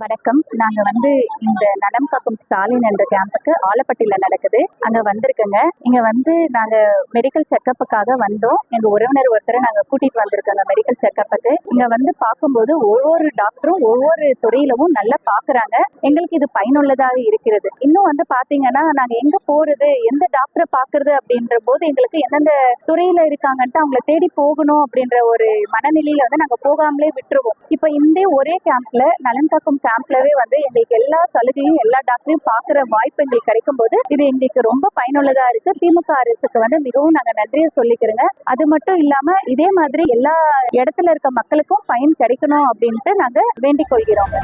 வணக்கம். நாங்க வந்து இந்த நலம் காக்கும் ஸ்டாலின் என்ற கேம்புக்கு ஆலப்பட்டியில நடக்குது. அங்க வந்திருக்கோங்க. இங்க வந்து நாங்க மெடிக்கல் செக்கப்புக்காக வந்தோம். எங்க உறவினர் ஒருத்தரை நாங்க கூட்டிட்டு வந்திருக்கோங்க மெடிக்கல் செக்கப்புக்கு இங்க வந்து பார்க்கும்போது ஒவ்வொரு டாக்டரும் ஒவ்வொரு துறையிலவும் நல்லா பாக்குறாங்க எங்களுக்கு இது பயனுள்ளதாக இருக்கிறது. இன்னும் வந்து பாத்தீங்கன்னா நாங்க எங்க போறது எந்த டாக்டரை பாக்குறது அப்படின்ற போது எங்களுக்கு எந்தெந்த துறையில இருக்காங்கன்ட்டு அவங்கள தேடி போகணும் அப்படின்ற ஒரு மனநிலையில வந்து நாங்க போகாமலே விட்டுருவோம். இப்ப இந்த ஒரே கேம்ப்ல நலன் காக்கும் கேம்ப்லவே வந்து எங்களுக்கு எல்லா சலுகையும் எல்லா டாக்டரையும் பாக்குற வாய்ப்பு எங்களுக்கு கிடைக்கும் போது இது எங்களுக்கு ரொம்ப பயனுள்ளதா இருக்கு. திமுக அரசுக்கு வந்து மிகவும் நாங்க நன்றியை சொல்லிக்கிறோங்க. அது மட்டும் இல்லாம இதே மாதிரி எல்லா இடத்துல இருக்க மக்களுக்கும் பயன் கிடைக்கணும் அப்படின்ட்டு நாங்க வேண்டிக் கொள்கிறோம்